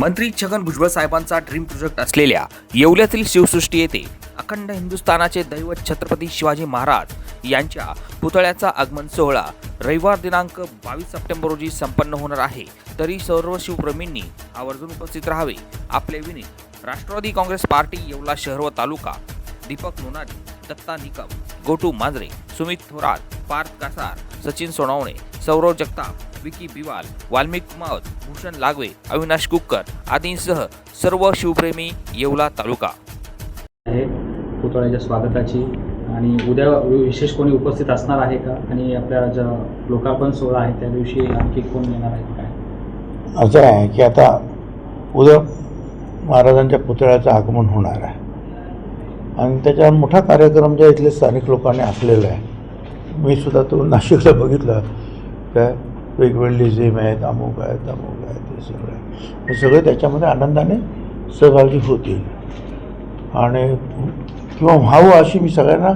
मंत्री छगन भुजबळ साहेबांचा dream project असलेल्या येवल्यातील शिवसृष्टी येथे अखंड हिंदुस्थानाचे दैवत छत्रपती शिवाजी महाराज यांच्या पुतळ्याचा आगमन सोहळा रविवार दिनांक बावीस सप्टेंबर रोजी संपन्न होणार आहे. तरी सर्व शिवप्रेमींनी आवर्जून उपस्थित राहावे. आपले विनीत राष्ट्रवादी काँग्रेस पार्टी येवला शहर व तालुका. दीपक लोणारी दत्ता निकम गोटू मांजरे सुमित थोरात पार्थ कासार सचिन सोनवणे सौरव जगताप विकी बिवाल वाल्मिक मावत भूषण लागवे अविनाश कुक्कर आदींसह सर्व शिवप्रेमी येवला तालुका. आहे. पुतळ्याच्या स्वागताची आणि उद्या विशेष कोणी उपस्थित असणार आहे का? आणि आपल्या ज्या लोकार्पण सोहळा आहे त्या दिवशी आणखी कोण येणार आहे? काय? असं आहे की आता उद्या महाराजांच्या पुतळ्याचं आगमन होणार आहे. आणि त्याच्यावर मोठा कार्यक्रम ज्या इथले स्थानिक लोकांनी आखलेला आहे. मी सुद्धा तो नाशिकला बघितलं. काय वेगवेगळे झेम आहेत अमुक आहेत अमुक आहेत ते सगळं. आहे. हे सगळे त्याच्यामध्ये आनंदाने सहभागी होतील. आणि किंवा व्हावं अशी मी सगळ्यांना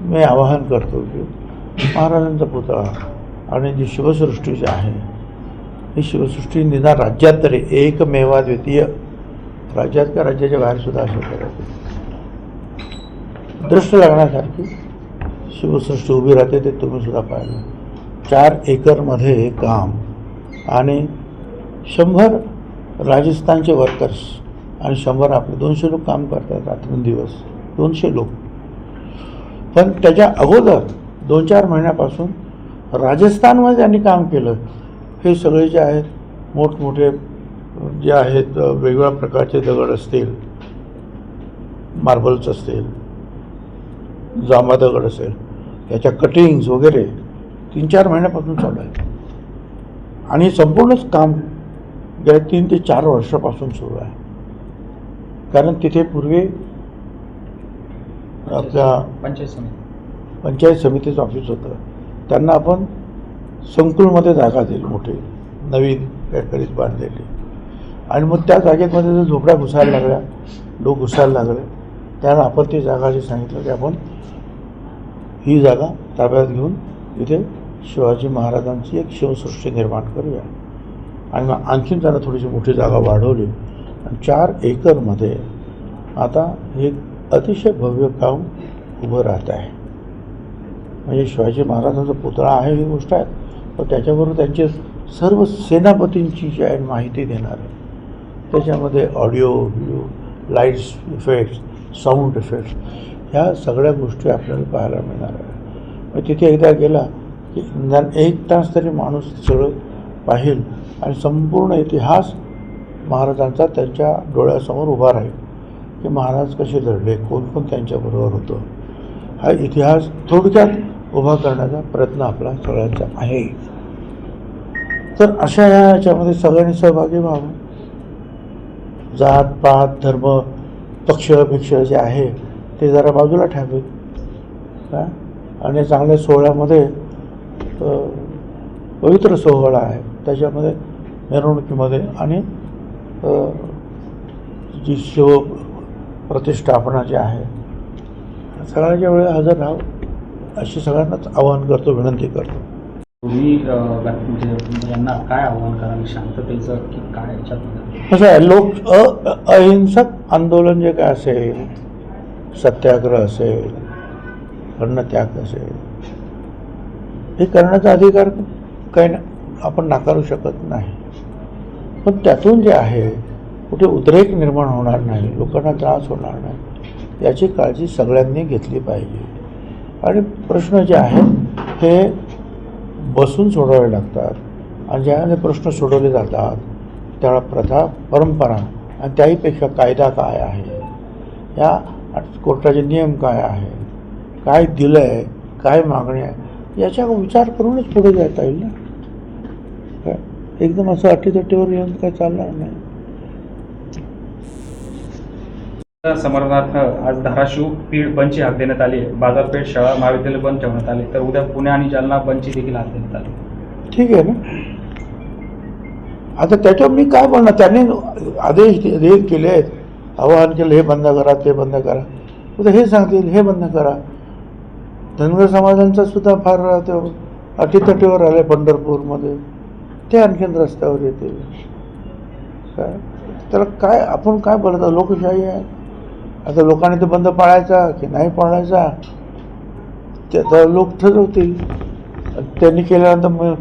मी आवाहन करतो की महाराजांचा पुतळा आणि जी शिवसृष्टी जी आहे ही शिवसृष्टी निदान राज्यात तरी एकमेवा द्वितीय राज्यात का राज्याच्या बाहेरसुद्धा सुद्धा अशा दृष्ट लागण्यासारखी शिवसृष्टी उभी राहते ते तुम्ही सुद्धा पाहिलं. चार एकरमध्ये काम आणि शंभर राजस्थानचे वर्कर्स आणि शंभर आपले दोनशे लोक काम करतात रात्रंदिवस. दोनशे लोक. पण त्याच्या अगोदर दोन चार महिन्यापासून राजस्थानमध्ये त्यांनी काम केलं. हे सगळे जे आहेत मोठमोठे जे आहेत वेगवेगळ्या प्रकारचे दगड असतील मार्बल्स असतील जांबा दगड असेल त्याच्या कटिंग्स वगैरे तीन चार महिन्यापासून चालू आहे. आणि संपूर्णच काम गेल्या तीन ते चार वर्षापासून सुरू आहे. कारण तिथे पूर्वी आपल्या पंचायत समिती. पंचायत समितीचं ऑफिस होतं. त्यांना आपण संकुलमध्ये जागा दिली मोठी. नवीन काहीतरी बांधलेली. आणि मग त्या जागेमध्ये जर झोपड्या घुसायला लागल्या लोक घुसायला लागले त्याला आपण ती जागा जी सांगितलं की आपण ही जागा ताब्यात घेऊन इथे शिवाजी महाराजांची एक शिवसृष्टी निर्माण करूया. आणि मग आणखीन त्यांना थोडीशी मोठी जागा वाढवली. आणि चार एकरमध्ये आता हे अतिशय भव्य काम उभं राहत आहे. म्हणजे शिवाजी महाराजांचा पुतळा आहे ही गोष्ट आहे. पण त्याच्याबरोबर त्यांचे सर्व सेनापतींची जी आहे माहिती देणार आहे. त्याच्यामध्ये audio video lights effects sound effects ह्या सगळ्या गोष्टी आपल्याला पाहायला मिळणार आहे. मग तिथे एकदा गेला की एक तास तरी माणूस सगळं पाहिल आणि संपूर्ण इतिहास महाराजांचा त्यांच्या डोळ्यासमोर उभा राहील. की महाराज कसे लढले कोण कोण त्यांच्याबरोबर होतं. हा इतिहास थोडक्यात उभा करण्याचा प्रयत्न आपला सगळ्यांचा आहे. तर अशा ह्या याच्यामध्ये सगळ्यांनी सहभागी व्हावं. जात पात धर्म पक्ष भिक्ष जे आहे ते जरा बाजूला ठेवावे. काय आणि चांगल्या सोहळ्यामध्ये पवित्र सोहळा आहे. त्याच्यामध्ये मिरवणुकीमध्ये आणि जी शिव प्रतिष्ठापना जी आहे सगळ्यांच्या वेळेला हजर राहावं अशी सगळ्यांनाच आवाहन करतो विनंती करतो. तुम्ही म्हणजे यांना काय आव्हान कराल? शांततेचं की काय याच्यात? कसं आहे लोक अहिंसक आंदोलन जे काय असेल सत्याग्रह असेल अन्नत्याग असेल हे करण्याचा अधिकार काही ना आपण नाकारू शकत नाही. पण त्यातून जे आहे कुठे उद्रेक निर्माण होणार नाही लोकांना त्रास होणार नाही याची काळजी सगळ्यांनी घेतली पाहिजे. आणि प्रश्न जे आहेत ते बसून सोडवावे लागतात. आणि ज्याने प्रश्न सोडवले जातात त्याला प्रथा परंपरा आणि त्याहीपेक्षा कायदा काय आहे? या कोर्टाचे नियम काय आहे? काय दिलं आहे काय मागणी आहे? याचा विचार करूनच पुढे जाता येईल ना? काय? एकदम असं अटीतटीवर येऊन काय चालणार नाही. समर्थनार्थ आज धाराशिव पीठ बंदची हाक देण्यात आली आहे. बाजारपेठ शाळा महाविद्यालय बंद ठेवण्यात आले. तर उद्या पुणे आणि जालना बंदची देखील हाक देण्यात आली. ठीक आहे ना? आता त्याच्यावर मी काय बोलणार? त्यांनी आदेश केले आहेत. आवाहन केलं हे बंद करा ते बंद करा. उद्या हे सांगतील हे बंद करा. धनगर समाजांचा सुद्धा फार तो अटीतटीवर आले पंढरपूरमध्ये. ते आणखीन रस्त्यावर येतील. काय? त्याला काय आपण काय बोलत लोकशाही आहे. आता लोकांनी ते बंद पाळायचा की नाही पाळायचा? ते आता लोक ठरवतील. त्यांनी केल्यानंतर मग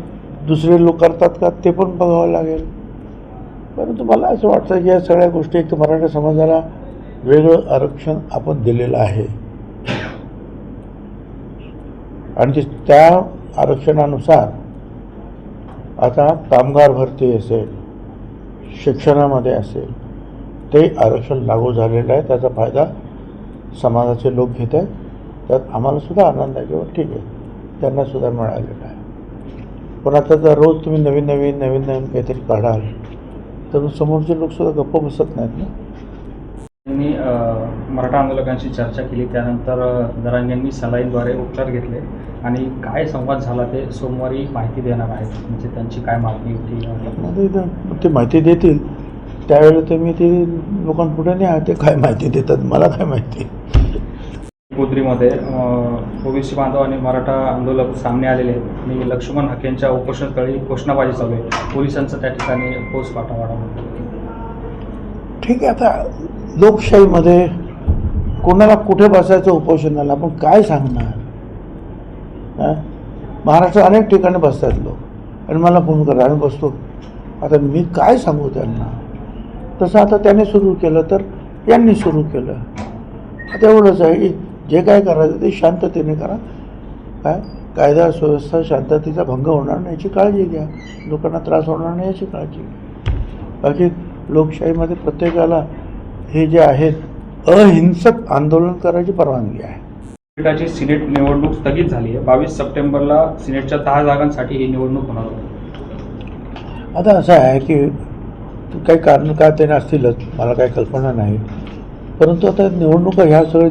दुसरे लोक करतात का ते पण बघावं लागेल. परंतु मला असं वाटतं की या सगळ्या गोष्टी एक तर मराठा समाजाला वेगळं आरक्षण आपण दिलेलं आहे. आणि त्या आरक्षणानुसार आता कामगार भरती असेल शिक्षणामध्ये असेल ते आरक्षण लागू झालेलं आहे त्याचा फायदा समाजाचे लोक घेत आहेत. त्यात आम्हालासुद्धा आनंद आहे किंवा ठीक आहे त्यांनासुद्धा मिळालेलं आहे. पण आता जर रोज तुम्ही नवीन नवीन नवीन नवीन काहीतरी काढाल तर समोरचे लोकसुद्धा गप्प बसत नाहीत ना? त्यांनी मराठा आंदोलकांशी चर्चा केली. त्यानंतर दरांग्यांनी सलाईनद्वारे उपचार घेतले आणि काय संवाद झाला ते सोमवारी माहिती देणार आहेत. म्हणजे त्यांची काय मागणी होती? ते- माहिती देतील. त्यावेळेला ते मी ते लोकांपुढे नाही आहे ते काय माहिती देतात? मला काय माहिती? गोद्रीमध्ये ओबीसी बांधव आणि मराठा आंदोलक सामने आलेले आणि लक्ष्मण हाकेंच्या उपोषणस्थळी घोषणाबाजी चालू आहे. पोलिसांचं त्या ठिकाणी पोच पाठवाडा ठीक आहे आता लोकशाहीमध्ये कोणाला कुठे बसायचं उपोषणाला आपण काय सांगणार? हां? महाराष्ट्रात अनेक ठिकाणी बसतात लोक. आणि मला फोन करा आम्ही बसतो. आता मी काय सांगू त्यांना? तसं आता त्याने सुरू केलं तर यांनी सुरू केलं. आता एवढंच आहे की जे काय करायचं ते शांततेने करा. काय कायदा सुव्यवस्था शांततेचा भंग होणार नाही याची काळजी घ्या. लोकांना त्रास होणार नाही याची काळजी घ्या. बाकी लोकशाहीमध्ये प्रत्येकाला हे जे आहेत अहिंसक आंदोलन करायची परवानगी आहे. सिनेटाची सिनेट निवडणूक स्थगित झाली आहे. बावीस सप्टेंबरला सिनेटच्या दहा जागांसाठी ही निवडणूक होणार होती. आता असं आहे की काही कारण का ते असतीलच मला काही कल्पना नाही. परंतु आता निवडणुका ह्या सगळे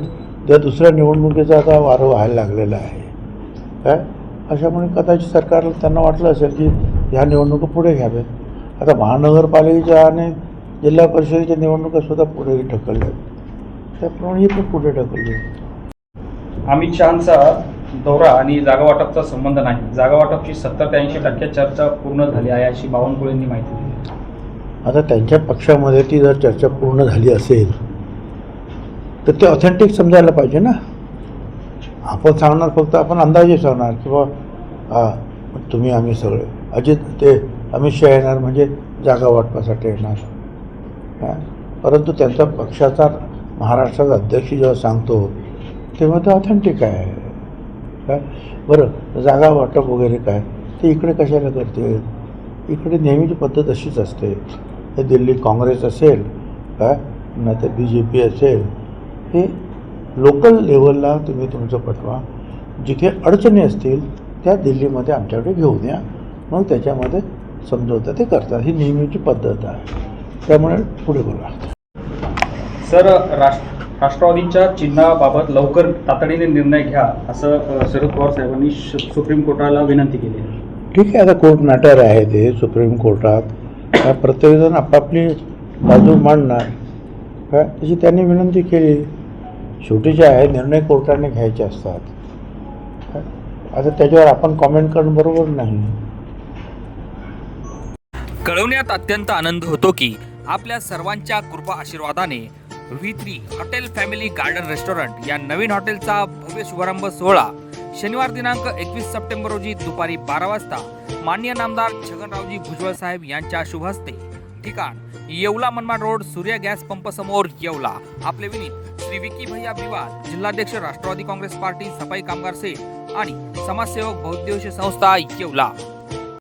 त्या दुसऱ्या निवडणुकीचा आता वारं व्हायला लागलेला आहे. काय? अशामुळे कदाचित सरकार त्यांना वाटलं असेल की ह्या निवडणुका पुढे घ्याव्यात. आता महानगरपालिकेच्या आणि जिल्हा परिषदेच्या निवडणुका सुद्धा पुढे ढकलल्या. त्याप्रमाणे ही पण पुढे ढकलली. अमित शहांचा दौरा आणि जागा वाटपचा संबंध नाही. जागा वाटपची सत्तर ते ऐंशी टक्के चर्चा पूर्ण झाली आहे अशी बावनकुळेंनी माहिती दिली. आता त्यांच्या पक्षामध्ये ती जर चर्चा पूर्ण झाली असेल तर ते ऑथेंटिक समजायला पाहिजे ना? आपण सांगणार फक्त आपण अंदाजे सांगणार किंवा हा तुम्ही आम्ही सगळे. अजित ते अमित शहा येणार म्हणजे जागा वाटपासाठी येणार? परंतु त्यांचा पक्षाचा महाराष्ट्राचा अध्यक्ष जेव्हा सांगतो तेव्हा ते ऑथेंटिक आहे. काय बरं जागा वाटप वगैरे काय? ते इकडे कशाला करते? इकडे नेहमीची पद्धत अशीच असते. हे दिल्ली काँग्रेस असेल काय नाही तर बी जे पी असेल हे लोकल लेवलला तुम्ही तुमचं पटवा जिथे अडचणी असतील त्या दिल्लीमध्ये आमच्याकडे घेऊन या. मग त्याच्यामध्ये समजवतं ते करतात. ही नेहमीची पद्धत आहे. त्यामुळे पुढे बोला सर राष्ट्र राष्ट्रवादीच्या चिन्हाबाबत लवकर तातडीने निर्णय घ्या असं शरद पवार साहेबांनी सुप्रीम कोर्टाला विनंती केली आहे. ठीक आहे आता कोर्ट मॅटर आहे ते सुप्रीम कोर्टात. प्रत्येकजण आपापली बाजू मांडणार. काय तशी त्यांनी विनंती केली. शेवटी जे आहे निर्णय कोर्टाने घ्यायचे असतात? आता त्याच्यावर आपण कॉमेंट करणं बरोबर नाही. कळवण्यात अत्यंत आनंद होतो की आपल्या सर्वांच्या कृपा आशीर्वादाने V three hotel family garden restaurant या नवीन हॉटेलचा भव्य शुभारंभ सोहळा शनिवार दिनांक एकवीस सप्टेंबर रोजी दुपारी बारा वाजता मान्य नामदार छगनरावजी भुजबळ साहेब यांच्या शुभहस्ते ठिकाण Yeola Manmad road Surya gas pump समोर येवला. आपले विनीत श्री विकी भैया बिवाल जिल्हाध्यक्ष राष्ट्रवादी काँग्रेस पार्टी सफाई कामगार सेल आणि समाजसेवक बहुद्देशीय संस्था येवला.